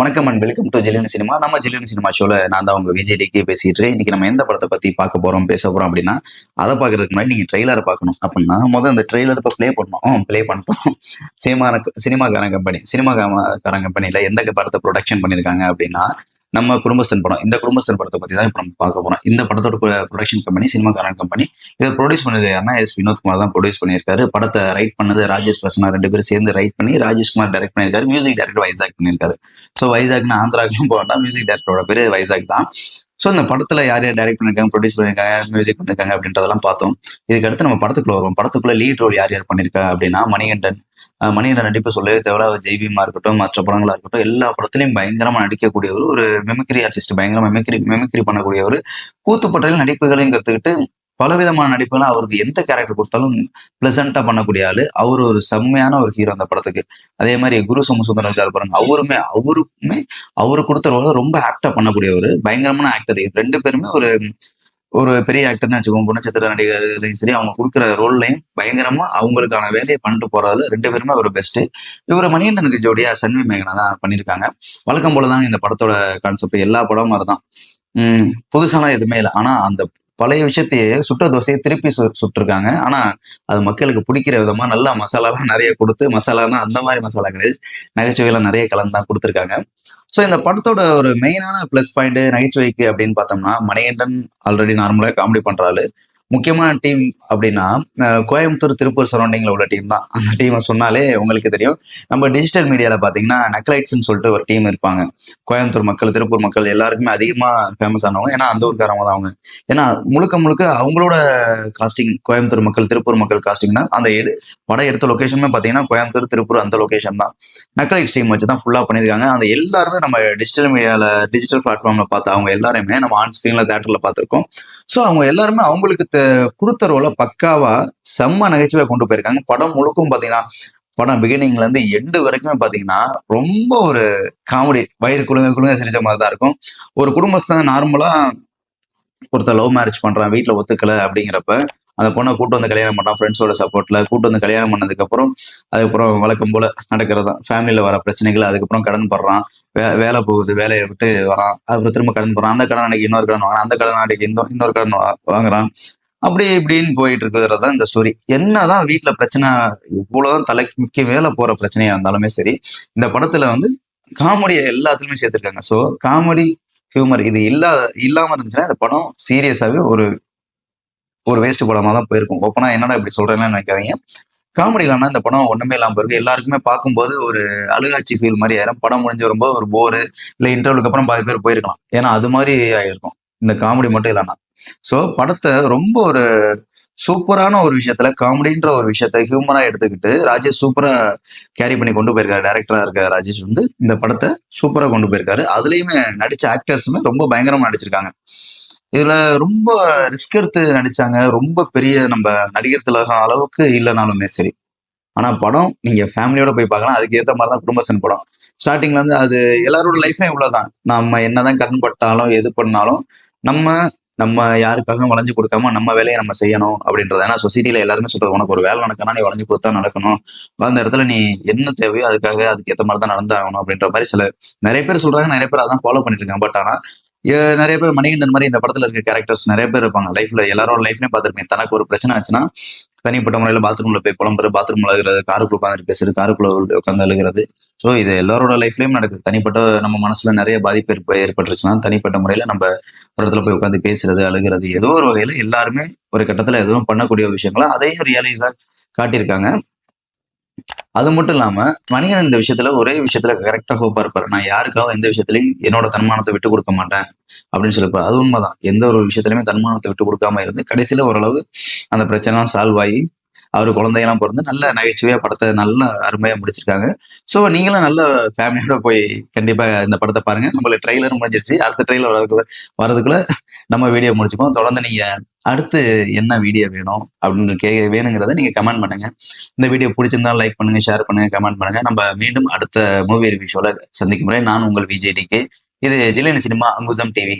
வணக்கம் and welcome to Jillian cinema. நம்ம Jillian cinema ஷோல நான் தான் உங்க விஜய்டிக்கு பேசிட்டு இருக்கேன். இன்னைக்கு நம்ம எந்த படத்தை பத்தி பார்க்க போறோம் பேச போறோம் அப்படின்னா அதை பார்க்கறதுக்கு முன்னாடி நீங்க ட்ரெய்லரை பார்க்கணும். அப்படின்னா முதல் அந்த ட்ரெய்லர் இப்போ ப்ளே பண்ணோம் ப்ளே பண்ணிட்டோம். சினிமா சினிமாக்காரன் கம்பெனி சினிமாக்காரன் கம்பெனில எந்த படத்தை ப்ரொடக்ஷன் பண்ணியிருக்காங்க அப்படின்னா நம்ம குடும்பஸ்தன் படம். இந்த குடும்பஸ்தன் படத்தை பத்தி தான் இப்போ நம்ம பார்க்க போறோம். இந்த படத்தோட ப்ரொடக்ஷன் கம்பெனி சினிமாக்காரன் கம்பெனி இதை ப்ரொடியூஸ் பண்ணது யாருன்னா எஸ் வினோத்குமார் தான் ப்ரொடியூஸ் பண்ணியிருக்காரு. படத்தை ரைட் பண்ணது ராஜேஷ் பிரசனா ரெண்டு பேரும் சேர்ந்து ரைட் பண்ணி ராஜேஷ்குமார் டைரக்ட் பண்ணியிருக்காரு. மியூசிக் டைரக்டர் வைசாக் பண்ணியிருக்காரு. ஸோ வைசாக்னு ஆந்திராக்கும் போக வேண்டாம் மியூசிக் டைரக்டரோட பேர் வைசாக் தான். ஸோ இந்த படத்துல யார் யார் டைரக்ட் பண்ணிருக்காங்க ப்ரொடியூஸ் பண்ணிருக்காங்க மியூசிக் பண்ணிருக்காங்க அப்படின்றதெல்லாம் பார்த்தோம். இதுக்கு அடுத்து நம்ம படத்துக்குள்ள வருவோம். படத்துக்குள்ள லீட் ரோல் யார் யார் பண்ணிருக்கா அப்படின்னா மணிகண்டன். மணிகண்டன் நடிப்பு சொல்லவே தேவையில்ல. அவர் இருக்கட்டும் மற்ற படங்களா இருக்கட்டும் எல்லா படத்துலையும் பயங்கரமா நடிக்கக்கூடியவர் ஒரு மெமிக்ரி ஆர்டிஸ்ட் பயங்கரமா மெமிக்ரி மெமிக்ரி பண்ணக்கூடியவர். கூத்துப்பட்டையில் நடிப்புகளையும் கத்துக்கிட்டு பலவிதமான நடிப்புகளை அவருக்கு எந்த கேரக்டர் கொடுத்தாலும் பிளசண்டா பண்ணக்கூடிய ஆளு. அவர் ஒரு செம்மையான ஒரு ஹீரோ அந்த படத்துக்கு. அதே மாதிரி குரு சோமசுந்தரம் சார் பாருங்க. அவருமே அவருக்குமே அவரு கொடுத்த ரோல ரொம்ப ஆக்டா பண்ணக்கூடியவர். பயங்கரமான ஆக்டர் ரெண்டு பேருமே ஒரு ஒரு பெரிய ஆக்டர்னு வச்சுக்கோங்க. குணச்சித்திர நடிகர்களையும் சரி அவங்க கொடுக்குற ரோல்லையும் பயங்கரமா அவங்களுக்கான வேலையை பண்ணிட்டு போறதுல ரெண்டு பேருமே ஒரு பெஸ்ட் இவர் மணிகண்டனுக்கு ஜோடியா சன்வி மேகனா தான் பண்ணியிருக்காங்க. வழக்கம் போலதான் இந்த படத்தோட கான்செப்ட் எல்லா படமும் அதுதான். உம் புதுசாலாம் எதுவுமே இல்லை. ஆனா அந்த பழைய விஷயத்தையே சுட்ட தோசையை திருப்பி சு சுட்டிருக்காங்க. ஆனா அது மக்களுக்கு பிடிக்கிற விதமா நல்லா மசாலாலாம் நிறைய கொடுத்து மசாலானா அந்த மாதிரி மசாலா கிடையாது. நகைச்சுவையெல்லாம் நிறைய கலந்து தான் கொடுத்துருக்காங்க. ஸோ இந்த படத்தோட ஒரு மெயினான ப்ளஸ் பாயிண்ட் நகைச்சுவைக்கு அப்படின்னு பார்த்தோம்னா மணிகண்டன் ஆல்ரெடி நார்மலாக காமெடி பண்ணுறாரு முக்கியமான டீம் அப்படின்னா கோயம்புத்தூர் திருப்பூர் சரௌண்டிங்ல உள்ள டீம் தான். அந்த டீமை சொன்னாலே உங்களுக்கு தெரியும். நம்ம டிஜிட்டல் மீடியாவில் பார்த்தீங்கன்னா நக்லைட்ஸ்னு சொல்லிட்டு ஒரு டீம் இருப்பாங்க. கோயம்புத்தூர் மக்கள் திருப்பூர் மக்கள் எல்லாருக்குமே அதிகமாக ஃபேமஸ் ஆனவங்க. ஏன்னா அந்த ஊருக்காரவங்க தான் அவங்க. ஏன்னா முழுக்க முழுக்க அவங்களோட காஸ்டிங் கோயம்புத்தூர் மக்கள் திருப்பூர் மக்கள் காஸ்டிங் தான் அந்த எடு படம் எடுத்த லொக்கேஷனுமே பார்த்தீங்கன்னா கோயம்புத்தூர் திருப்பூர் அந்த லொக்கேஷன் தான். நக்லைட்ஸ் டீம் வச்சு தான் ஃபுல்லாக பண்ணியிருக்காங்க. அந்த எல்லாருமே நம்ம டிஜிட்டல் மீடியாவில் டிஜிட்டல் பிளாட்ஃபார்மில் பார்த்து அவங்க எல்லாருமே நம்ம ஆன் ஸ்க்ரீனில் தேட்டரில் பார்த்துருக்கோம். ஸோ அவங்க எல்லாருமே அவங்களுக்கு கொடுத்த ரோல பக்காவா செம்ம நகைச்சுவை கொண்டு போயிருக்காங்க. படம் முழுக்கும் பாத்தீங்கன்னா படம் பிகினிங்ல இருந்து எண்டு வரைக்குமே பாத்தீங்கன்னா ரொம்ப ஒரு காமெடி வயிறு குழுங்க குழுங்க சிரிச்ச மாதிரி தான் இருக்கும். ஒரு குடும்பஸ்தான் நார்மலா ஒருத்தர் லவ் மேரேஜ் பண்றான் வீட்ல ஒத்துக்கல அப்படிங்கிறப்ப அந்த பொண்ணை கூட்டு வந்து கல்யாணம் பண்ணான் ஃப்ரெண்ட்ஸோட சப்போர்ட்ல கூட்டு வந்து கல்யாணம் பண்ணதுக்கு அப்புறம் அதுக்கப்புறம் வழக்கம் போல நடக்கிறது தான். ஃபேமிலியில வர பிரச்சனைகள் அதுக்கப்புறம் கடன் படுறான் வே வேலை போகுது வேலையை விட்டு வரான் அதுக்கப்புறம் திரும்ப கடன் போடுறான். அந்த கடன் அன்னைக்கு இன்னொரு கடன் வாங்குறான் அந்த கடன் அன்னைக்கு இன்னொரு கடன் வாங்குறான். அப்படி இப்படின்னு போயிட்டு இருக்கிறது தான் இந்த ஸ்டோரி என்னதான் வீட்டுல பிரச்சனை இவ்வளவுதான் தலைக்கு முக்கிய வேலை போற பிரச்சனையா இருந்தாலுமே சரி இந்த படத்துல வந்து காமெடியை எல்லாத்துலயுமே சேர்த்திருக்காங்க. ஸோ காமெடி ஹியூமர் இது இல்லாத இல்லாம இருந்துச்சுன்னா இந்த படம் சீரியஸாவே ஒரு ஒரு வேஸ்ட் படமா தான் போயிருக்கும் ஓப்பனா என்னடா இப்படி சொல்றேன்னு நினைக்காதீங்க. காமெடி இந்த படம் ஒண்ணுமே இல்லாம போயிருக்கு. எல்லாருக்குமே பார்க்கும்போது ஒரு அழுகாட்சி ஃபீல் மாதிரி ஆயிரும். படம் முடிஞ்சு வரும்போது ஒரு போரு இல்ல இன்டர்வியூக்கு அப்புறம் பாதி பேர் போயிருக்கலாம். ஏன்னா அது மாதிரி ஆயிருக்கும். இந்த காமெடி மட்டும் இல்லைன்னா ஸோ படத்தை ரொம்ப ஒரு சூப்பரான ஒரு விஷயத்துல காமெடின்ற ஒரு விஷயத்த ஹியூமனா எடுத்துக்கிட்டு ராஜேஷ் சூப்பரா கேரி பண்ணி கொண்டு போயிருக்காரு. டேரக்டரா இருக்க ராஜேஷ் வந்து இந்த படத்தை சூப்பரா கொண்டு போயிருக்காரு. அதுலயுமே நடிச்ச ஆக்டர்ஸுமே ரொம்ப பயங்கரமா நடிச்சிருக்காங்க. இதுல ரொம்ப ரிஸ்க் எடுத்து நடிச்சாங்க. ரொம்ப பெரிய நம்ம நடிகர் திலகம் அளவுக்கு இல்லைனாலுமே சரி. ஆனா படம் நீங்க ஃபேமிலியோட போய் பார்க்கலாம். அதுக்கு ஏத்த மாதிரி தான் குடும்பசன் படம் ஸ்டார்டிங்ல இருந்து அது எல்லாரோட லைஃபும் இவ்வளவுதான். நம்ம என்னதான் கடன் பட்டாலும் எது பண்ணாலும் நம்ம நம்ம யாருக்காக வளைஞ்சு கொடுக்காம நம்ம வேலையை நம்ம செய்யணும் அப்படின்றது. ஏன்னா சொசைட்டியில எல்லாருமே சொல்றது உனக்கு ஒரு வேலை நடக்கணும் நீ வளைஞ்சு கொடுத்தா நடக்கணும். அந்த இடத்துல நீ என்ன தேவையோ அதுக்காக அதுக்கு ஏத்த மாதிரி தான் நடந்தாகணும் அப்படின்ற மாதிரி சில நிறைய பேர் சொல்றாங்க நிறைய பேர் அதான் ஃபாலோ பண்ணிட்டு இருக்காங்க. பட் ஆனா நிறைய பேர் மணிகண்டன் மாதிரி இந்த படத்துல இருக்க கேரக்டர்ஸ் நிறைய பேர் இருப்பாங்க. லைஃப்ல எல்லாரோட லைஃப்லயும் பார்த்துருப்பேன் தனக்கு ஒரு பிரச்சனை ஆச்சுன்னா தனிப்பட்ட முறையில பாத்ரூம்ல போய் புலம்புற பாத்ரூம்ல அழுகிறது காருக்குள்ள உட்காந்து பேசுறது காருக்குள்ள உட்காந்து அழுகிறது. ஸோ இது எல்லாரோட லைஃப்லயும் நடக்குது. தனிப்பட்ட நம்ம மனசுல நிறைய பாதிப்பு ஏற்ப- ஏற்பட்டுருச்சுன்னா தனிப்பட்ட முறையில நம்ம ஒரு இடத்துல போய் உட்காந்து பேசுறது அழுகிறது ஏதோ ஒரு வகையில எல்லாருமே ஒரு கட்டத்துல எதுவும் பண்ணக்கூடிய விஷயங்களா அதையும் ரியலைஸா காட்டியிருக்காங்க. அது மட்டும் இல்லாம வணிகன் இந்த விஷயத்துல ஒரே விஷயத்துல கரெக்டா ஹோப்பா இருப்பாரு. நான் யாருக்காகவும் எந்த விஷயத்துலயும் என்னோட தன்மானத்தை விட்டு கொடுக்க மாட்டேன் அப்படின்னு சொல்லிருப்பாரு அது உண்மைதான். எந்த ஒரு விஷயத்துலயுமே தன்மானத்தை விட்டு கொடுக்காம இருந்து கடைசியில ஓரளவு அந்த பிரச்சனைலாம் சால்வ் ஆகி அவர் குழந்தையெல்லாம் பிறந்து நல்ல நகைச்சுவையா படத்தை நல்ல அருமையாக முடிச்சிருக்காங்க. ஸோ நீங்களும் நல்ல ஃபேமிலியோட போய் கண்டிப்பா இந்த படத்தை பாருங்க. நம்மளுக்கு ட்ரெய்லர் முடிஞ்சிருச்சு. அடுத்த ட்ரெய்லர் வரதுக்குள்ள வரதுக்குள்ள நம்ம வீடியோ முடிச்சுப்போம். தொடர்ந்து நீங்க அடுத்து என்ன வீடியோ வேணும் அப்படின்னு கே வேணுங்கிறத நீங்க கமெண்ட் பண்ணுங்க. இந்த வீடியோ பிடிச்சிருந்தா லைக் பண்ணுங்க ஷேர் பண்ணுங்க கமெண்ட் பண்ணுங்க. நம்ம மீண்டும் அடுத்த மூவி ரிவ்யூ ஷோல சந்திக்கும் முறை நான் உங்கள் விஜய்டிக்கு இது ஜிலேனி சினிமா அங்குசம் டிவி